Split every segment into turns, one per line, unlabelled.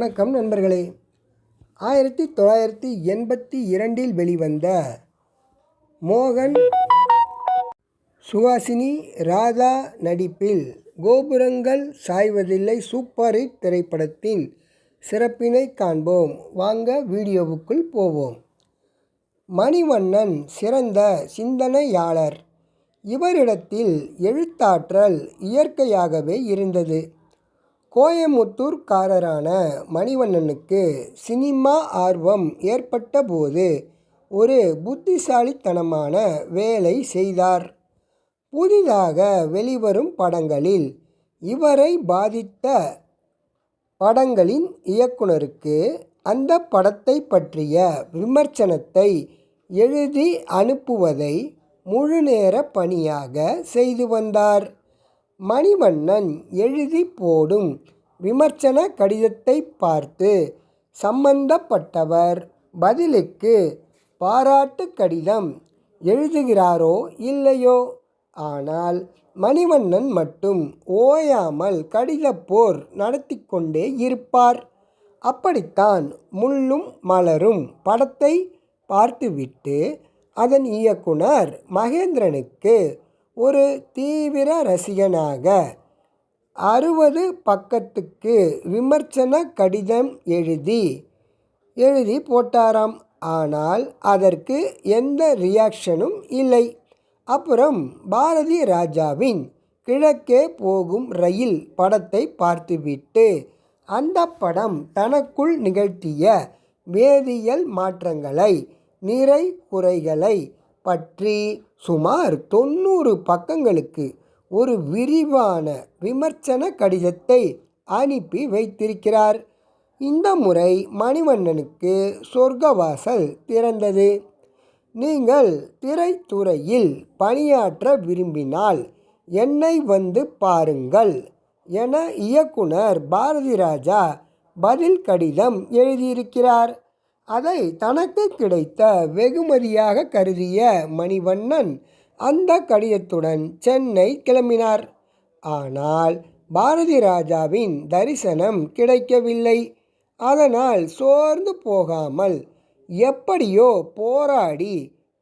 வணக்கம் நண்பர்களே. ஆயிரத்தி தொள்ளாயிரத்தி எண்பத்தி இரண்டில் வெளிவந்த மோகன் சுஹாசினி ராதா நடிப்பில் கோபுரங்கள் சாய்வதில்லை சூப்பர் ஹிட் திரைப்படத்தின் சிறப்பினை காண்போம். வாங்க வீடியோவுக்குள் போவோம். மணிவண்ணன் சிறந்த சிந்தனையாளர். இவரிடத்தில் எழுத்தாற்றல் இயற்கையாகவே இருந்தது. கோயமுத்தூர்காரரான மணிவண்ணனுக்கு சினிமா ஆர்வம் ஏற்பட்டபோது ஒரு புத்திசாலித்தனமான வேலை செய்தார். புதிதாக வெளிவரும் படங்களில் இவரை பாதித்த படங்களின் இயக்குனருக்கு அந்த படத்தை பற்றிய விமர்சனத்தை எழுதி அனுப்புவதை முழுநேர பணியாக செய்து வந்தார். மணிவண்ணன் எழுதி போடும் விமர்சன கடிதத்தை பார்த்து சம்பந்தப்பட்டவர் பதிலுக்கு பாராட்டு கடிதம் எழுதுகிறாரோ இல்லையோ ஆனால் மணிவண்ணன் மட்டும் ஓயாமல் கடிதப்போர் நடத்தி கொண்டே இருப்பார். அப்படித்தான் முள்ளும் மலரும் படத்தை பார்த்துவிட்டு அதன் இயக்குனர் மகேந்திரனுக்கு ஒரு தீவிர ரசிகனாக. அறுபது பக்கத்துக்கு விமர்சன கடிதம் எழுதி எழுதி போட்டாராம். ஆனால் அதற்கு எந்த ரியாக்ஷனும் இல்லை. அப்புறம் பாரதி ராஜாவின் கிழக்கே போகும் ரயில் படத்தை பார்த்துவிட்டு அந்த படம் தனக்குள் நிகழ்த்திய வேதியியல் மாற்றங்களை நிறை குறைகளை பற்றி சுமார் தொண்ணூறு பக்கங்களுக்கு ஒரு விரிவான விமர்சன கடிதத்தை அனுப்பி வைத்திருக்கிறார். இந்த முறை மணிவண்ணனுக்கு சொர்க்கவாசல் திறந்தது. நீங்கள் திரைத்துறையில் பணியாற்ற விரும்பினால் என்னை வந்து பாருங்கள் என இயக்குனர் பாரதிராஜா பதில் கடிதம் எழுதியிருக்கிறார். அதை தனக்கு கிடைத்த வெகுமதியாக கருதிய மணிவண்ணன் அந்த கடிதத்துடன் சென்னை கிளம்பினார். ஆனால் பாரதி ராஜாவின் தரிசனம் கிடைக்கவில்லை. அதனால் சோர்ந்து போகாமல் எப்படியோ போராடி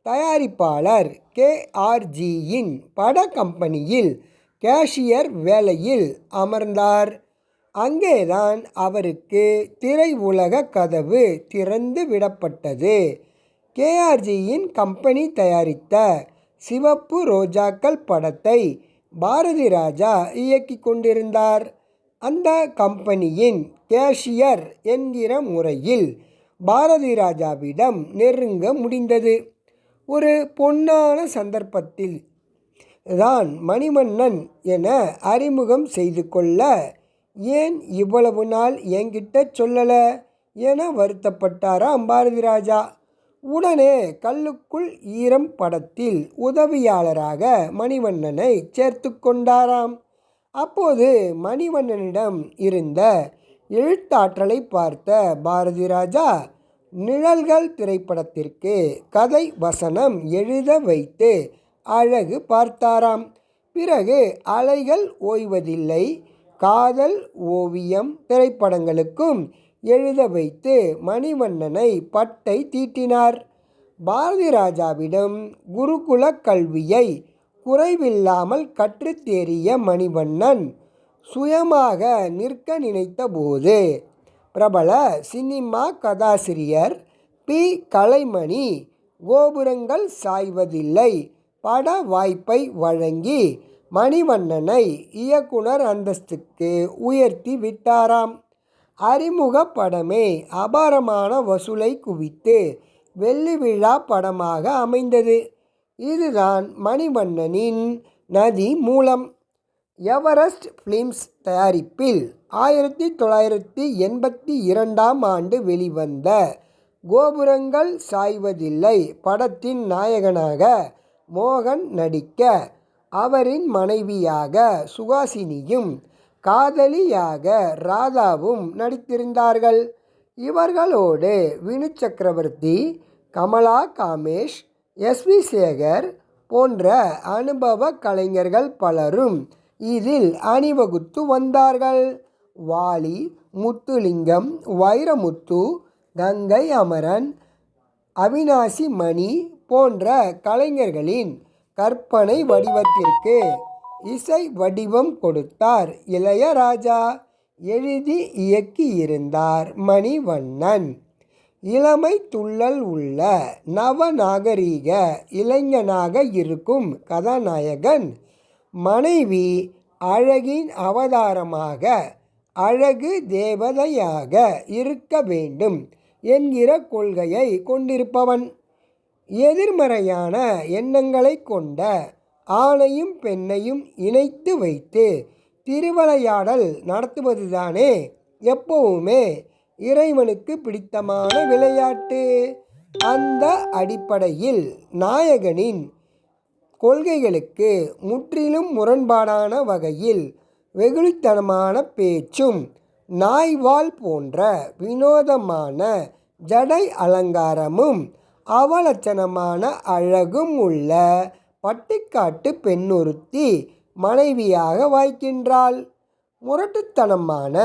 தயாரிப்பாளர் கேஆர்ஜியின் பட கம்பெனியில் கேஷியர் வேலையில் அமர்ந்தார். அங்கேதான் அவருக்கு திரை உலக கதவு திறந்து விடப்பட்டது. கேஆர்ஜியின் கம்பெனி தயாரித்த சிவப்பு ரோஜாக்கள் படத்தை பாரதி ராஜா இயக்கி கொண்டிருந்தார். அந்த கம்பெனியின் கேஷியர் என்கிற முறையில் பாரதி ராஜாவிடம் நெருங்க முடிந்தது. ஒரு பொன்னான சந்தர்ப்பத்தில் தான் மணிமன்னன் என அறிமுகம் செய்து கொள்ள ஏன் இவ்வளவு நாள் என்கிட்ட சொல்லலை? என வருத்தப்பட்டாராம் பாரதி ராஜா. உடனே கல்லுக்குள் ஈரம் படத்தில் உதவியாளராக மணிவண்ணனை சேர்த்து கொண்டாராம். அப்போது மணிவண்ணனிடம் இருந்த எழுத்தாற்றலை பார்த்த பாரதி ராஜா நிழல்கள் திரைப்படத்திற்கு கதை வசனம் எழுத வைத்து அழகு பார்த்தாராம். பிறகு அலைகள் ஓய்வதில்லை. காதல் ஓவியம் திரைப்படங்களுக்கும் எழுத வைத்து மணிவண்ணனை பட்டை தீட்டினார். பாரதி ராஜாவிடம் குருகுல கல்வியை குறைவில்லாமல் கற்றுத்தேறிய மணிவண்ணன் சுயமாக நிற்க நினைத்தபோது பிரபல சினிமா கதாசிரியர் பி. கலைமணி கோபுரங்கள் சாய்வதில்லை பட வாய்ப்பை வழங்கி மணிவண்ணனை இயக்குனர் அந்தஸ்துக்கு உயர்த்தி விட்டாராம். அறிமுக படமே அபாரமான வசூலை குவித்து வெள்ளி விழா படமாக அமைந்தது. இதுதான் மணிவண்ணனின் நதி மூலம். எவரெஸ்ட் ஃபிலிம்ஸ் தயாரிப்பில் ஆயிரத்தி தொள்ளாயிரத்தி எண்பத்தி இரண்டாம் ஆண்டு வெளிவந்த கோபுரங்கள் சாய்வதில்லை படத்தின் நாயகனாக மோகன் நடிக்க அவரின் மனைவியாக சுகாசினியும் காதலியாக ராதாவும் நடித்திருந்தார்கள். இவர்களோடு வினு சக்கரவர்த்தி கமலா காமேஷ் எஸ் வி சேகர் போன்ற அனுபவ கலைஞர்கள் பலரும் இதில் அணிவகுத்து வந்தார்கள். வாலி முத்துலிங்கம் வைரமுத்து கங்கை அமரன் அவினாசி மணி போன்ற கலைஞர்களின் கற்பனை வடிவத்திற்கு இசை வடிவம் கொடுத்தார் இளையராஜா. எழுதி இயக்கியிருந்தார் மணிவண்ணன். இளமை துள்ளல் உள்ள நவநாகரீக இளைஞனாக இருக்கும் கதாநாயகன் மனைவி அழகின் அவதாரமாக அழகு தேவதையாக இருக்க வேண்டும் என்கிற கொள்கையை கொண்டிருப்பவன். எதிர்மறையான எண்ணங்களை கொண்ட ஆணையும் பெண்ணையும் இணைத்து வைத்து திருவிளையாடல் நடத்துவதுதானே எப்பவுமே இறைவனுக்கு பிடித்தமான விளையாட்டு? அந்த அடிப்படையில் நாயகனின் கொள்கைகளுக்கு முற்றிலும் முரண்பாடான வகையில் வெகுளித்தனமான பேச்சும் நாய்வால் போன்ற வினோதமான ஜடை அலங்காரமும் அவலட்சணமான அழகும் உள்ள பட்டிக்காட்டு பெண்ணொருத்தி மனைவியாக வாய்க்கின்றாள். முரட்டுத்தனமான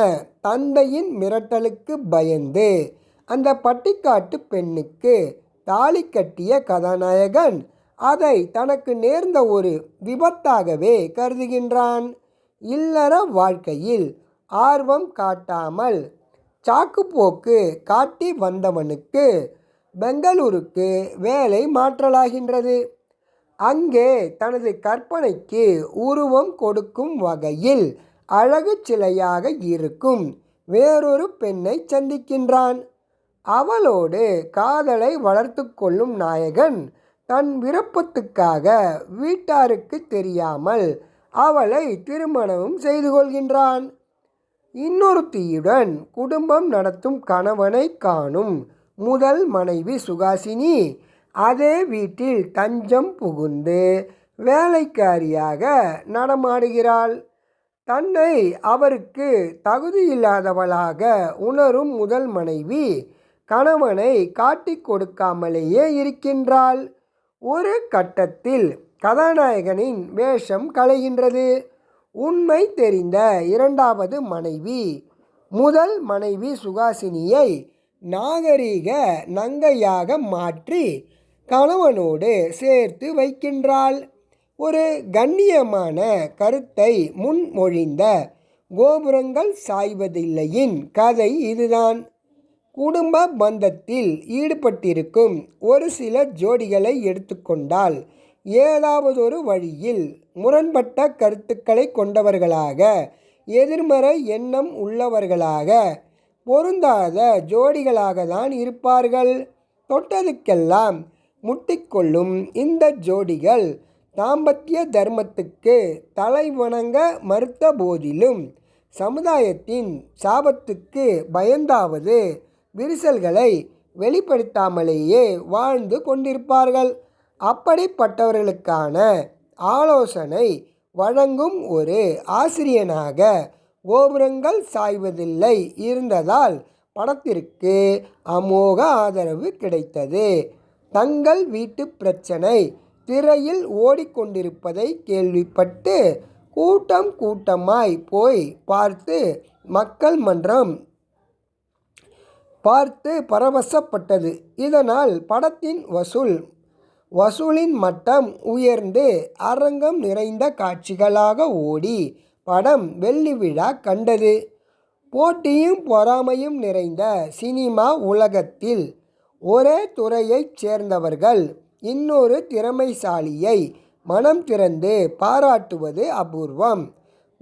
தந்தையின் மிரட்டலுக்கு பயந்து அந்த பட்டிக்காட்டு பெண்ணுக்கு தாலி கட்டிய கதாநாயகன் அதை தனக்கு நேர்ந்த ஒரு விபத்தாகவே கருதுகின்றான். இல்லற வாழ்க்கையில் ஆர்வம் காட்டாமல் சாக்குப்போக்கு காட்டி வந்தவனுக்கு பெங்களூருக்கு வேலை மாற்றலாகின்றது. அங்கே தனது கற்பனைக்கு உருவம் கொடுக்கும் வகையில் அழகு சிலையாக இருக்கும் வேறொரு பெண்ணை சந்திக்கின்றான். அவளோடு காதலை வளர்த்து கொள்ளும் நாயகன் தன் விருப்பத்துக்காக வீட்டாருக்கு தெரியாமல் அவளை திருமணமும் செய்து கொள்கின்றான். இன்னொருத்தியுடன் குடும்பம் நடத்தும் கணவனை காணும் முதல் மனைவி சுகாசினி. அதே வீட்டில் தஞ்சம் புகுந்து வேலைக்காரியாக நடமாடுகிறாள். தன்னை அவருக்கு தகுதியில்லாதவளாக உணரும் முதல் மனைவி கணவனை காட்டிக் கொடுக்காமலேயே இருக்கின்றாள். ஒரு கட்டத்தில் கதாநாயகனின் வேஷம் கலைகின்றது உண்மை தெரிந்த இரண்டாவது மனைவி முதல் மனைவி சுகாசினியை நாகரீக நங்கையாக மாற்றி கணவனோடு சேர்த்து வைக்கின்றாள். ஒரு கண்ணியமான கருத்தை முன்மொழிந்த கோபுரங்கள் சாய்வதில்லையின் கதை இதுதான். குடும்ப பந்தத்தில் ஈடுபட்டிருக்கும் ஒரு சில ஜோடிகளை எடுத்துக்கொண்டால் ஏதாவதொரு வழியில் முரண்பட்ட கருத்துக்களை கொண்டவர்களாக எதிர்மறை எண்ணம் உள்ளவர்களாக பொருந்தாத ஜோடிகளாக தான் இருப்பார்கள். தொட்டதுக்கெல்லாம் முட்டிக்கொள்ளும் இந்த ஜோடிகள் தாம்பத்திய தர்மத்துக்கு தலை வணங்க மறுத்த போதிலும் சமுதாயத்தின் சாபத்துக்கு பயந்தாவது விரிசல்களை வெளிப்படுத்தாமலேயே வாழ்ந்து கொண்டிருப்பார்கள். அப்படிப்பட்டவர்களுக்கான ஆலோசனை வழங்கும் ஒரு ஆசிரியனாக கோபுரங்கள் சாய்வதில்லை. இருந்ததால் படத்திற்கு அமோக ஆதரவு கிடைத்தது. தங்கள் வீட்டு பிரச்சனை. திரையில் ஓடிக்கொண்டிருப்பதை கேள்விப்பட்டு கூட்டம் கூட்டமாய் போய் பார்த்து மக்கள் மன்றம் பார்த்து பரவசப்பட்டது. இதனால் படத்தின் வசூல் வசூலின் மட்டம் உயர்ந்து அரங்கம் நிறைந்த காட்சிகளாக ஓடி படம் வெள்ளி விழா கண்டது. போட்டியும் பொறாமையும் நிறைந்த சினிமா உலகத்தில் ஒரே துறையைச் சேர்ந்தவர்கள் இன்னொரு திறமைசாலியை மனம் திறந்து பாராட்டுவது அபூர்வம்.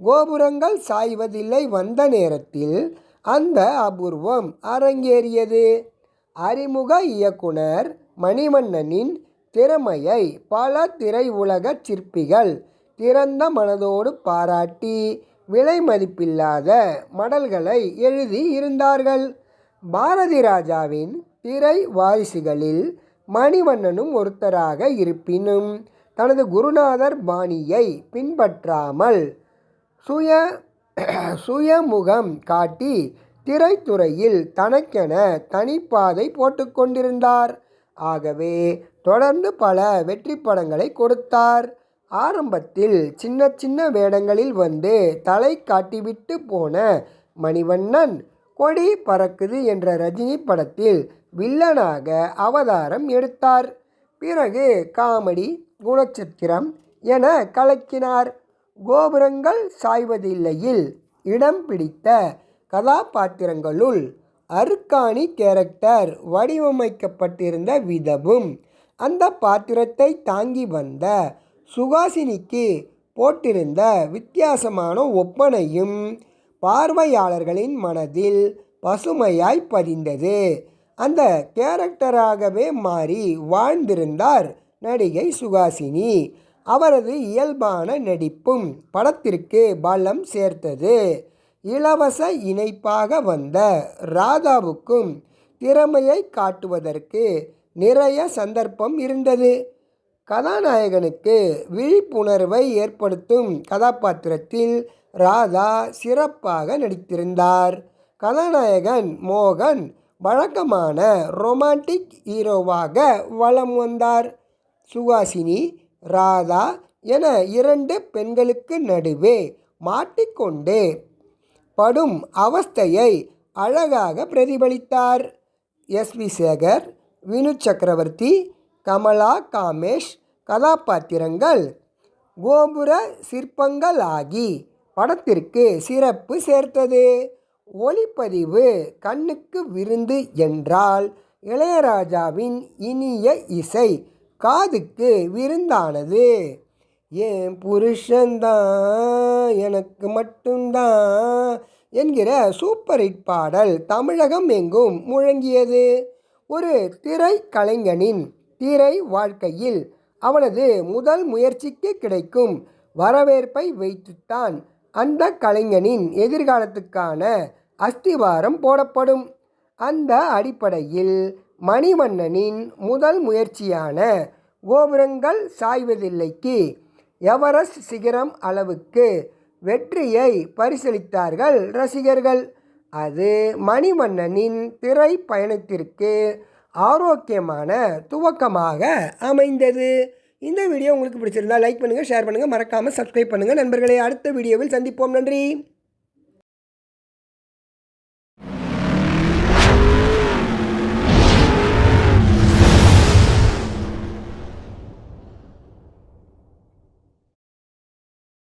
கோபுரங்கள் சாய்வதில்லை வந்த நேரத்தில் அந்த அபூர்வம் அரங்கேறியது. அறிமுக இயக்குனர் மணிமன்னனின் திறமையை பல திரையுலக சிற்பிகள் திறந்த மனதோடு பாராட்டி விலை மதிப்பில்லாத மடல்களை எழுதி இருந்தார்கள். பாரதி ராஜாவின் திரை வாரிசுகளில் மணிவண்ணனும் ஒருத்தராக இருப்பினும் தனது குருநாதர் பாணியை பின்பற்றாமல் சுய சுயமுகம் காட்டி திரைத்துறையில் தனக்கென தனிப்பாதை போட்டுக்கொண்டிருந்தார். ஆகவே தொடர்ந்து பல வெற்றி படங்களை கொடுத்தார். ஆரம்பத்தில் சின்ன சின்ன வேடங்களில் வந்து தலை காட்டிவிட்டு போன மணிவண்ணன் கொடி பறக்குது என்ற ரஜினி படத்தில் வில்லனாக அவதாரம் எடுத்தார். பிறகு காமெடி குணச்சித்திரம் என கலக்கினார். கோபுரங்கள் சாய்வதில்லையில் இடம் பிடித்த கதாபாத்திரங்களுள் அருக்காணி கேரக்டர் வடிவமைக்கப்பட்டிருந்த விதமும் அந்த பாத்திரத்தை தாங்கி வந்த சுகாசினிக்கு போட்டிருந்த வித்தியாசமான ஒப்பனையும் பார்வையாளர்களின் மனதில் பசுமையாய் பதிந்தது. அந்த கேரக்டராகவே மாறி வாழ்ந்திருந்தார் நடிகை சுகாசினி. அவரது இயல்பான நடிப்பும் படத்திற்கு பலம் சேர்த்தது. இலவச இணைப்பாக வந்த ராதாவுக்கும் திறமையை காட்டுவதற்கு நிறைய சந்தர்ப்பம் இருந்தது. கதாநாயகனுக்கு விழிப்புணர்வை ஏற்படுத்தும் கதாபாத்திரத்தில் ராதா சிறப்பாக நடித்திருந்தார். கதாநாயகன் மோகன் வழக்கமான ரொமான்டிக் ஹீரோவாக வலம் வந்தார். சுகாசினி ராதா என இரண்டு பெண்களுக்கு நடுவே மாட்டிக்கொண்டு படும் அவஸ்தையை அழகாக பிரதிபலித்தார். எஸ். வி. சேகர் வினு சக்கரவர்த்தி கமலா காமேஷ் கதாபாத்திரங்கள் கோபுர சிற்பங்களாகி படத்திற்கு சிறப்பு சேர்த்தது. ஒளிப்பதிவு கண்ணுக்கு விருந்து என்றால் இளையராஜாவின் இனிய இசை காதுக்கு விருந்தானது. ஏன் புருஷன்தான் எனக்கு மட்டும்தான் என்கிற சூப்பர் ஹிட் பாடல் தமிழகம் எங்கும் முழங்கியது. ஒரு திரை கலைஞனின் திரை வாழ்க்கையில் அவனது முதல் முயற்சிக்கு கிடைக்கும். வரவேற்பை வைத்துத்தான் அந்த கலைஞனின் எதிர்காலத்துக்கான அஸ்திவாரம் போடப்படும். அந்த அடிப்படையில் மணிவண்ணனின் முதல் முயற்சியான கோபுரங்கள் சாய்வதில்லைக்கு எவரெஸ்ட் சிகரம் அளவுக்கு வெற்றியை பரிசளித்தார்கள் ரசிகர்கள். அது மணிவண்ணனின் திரை பயணத்திற்கு ஆரோக்கியமான துவக்கமாக அமைந்தது. இந்த வீடியோ உங்களுக்கு பிடிச்சிருந்தா லைக் பண்ணுங்கள் ஷேர் பண்ணுங்கள் மறக்காமல் சப்ஸ்கிரைப் பண்ணுங்கள் நண்பர்களை அடுத்த வீடியோவில் சந்திப்போம். நன்றி.